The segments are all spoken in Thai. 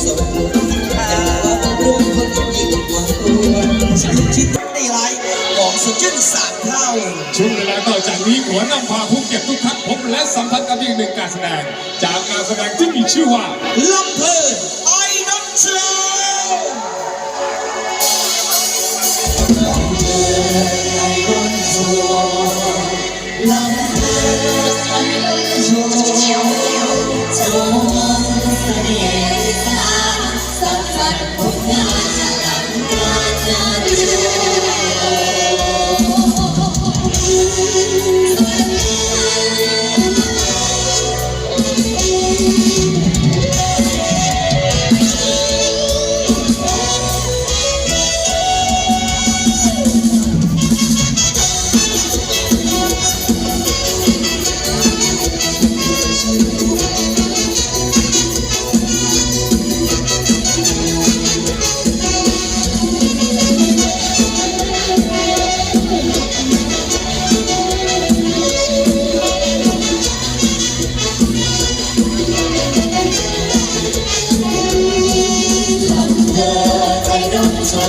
สมบูรณ์ค่ารวมคนยิ่งกว่าตัวสนุกชิดได้ไลฟ์ของสดชื่นสามเท่าช่วงเวลาต่อจากนี้หัวนำพาผู้เก็บทุกท่านพบและสัมผัสกับอีกหนึ่งการแสดง จากการแสดงที่มีชื่อว่าลำเพลินไอ้น้ำเชล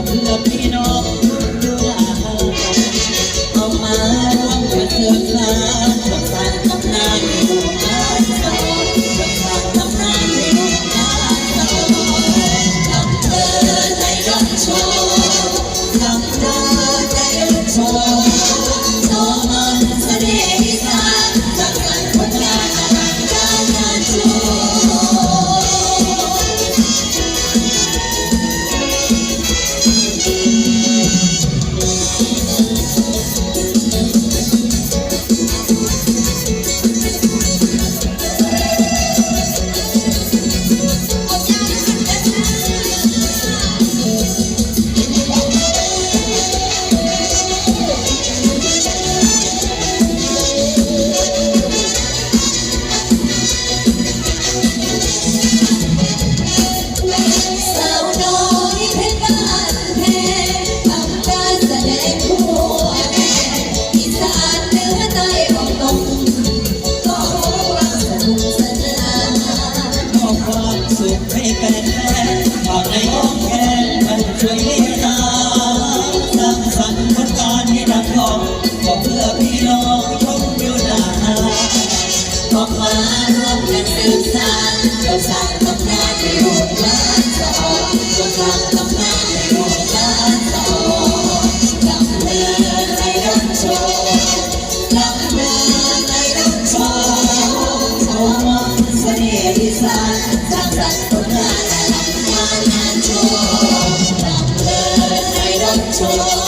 ก็เพื่อพี่น้อง ก็เพื่อพี่น้องชมอยู่นานออกมาร่วมกันสืบสานเราสร้างตำนานให้ลูกหลานสอนเราสร้างตำนานให้ลูกหลานสอนลำเพลินในรถโชว์ลำเพลินในรถโชว์โชมเสน่ห์อีสานสร้างสรรค์ผลงานและลำงานงานโชว์ลำเพลินในรถโชว์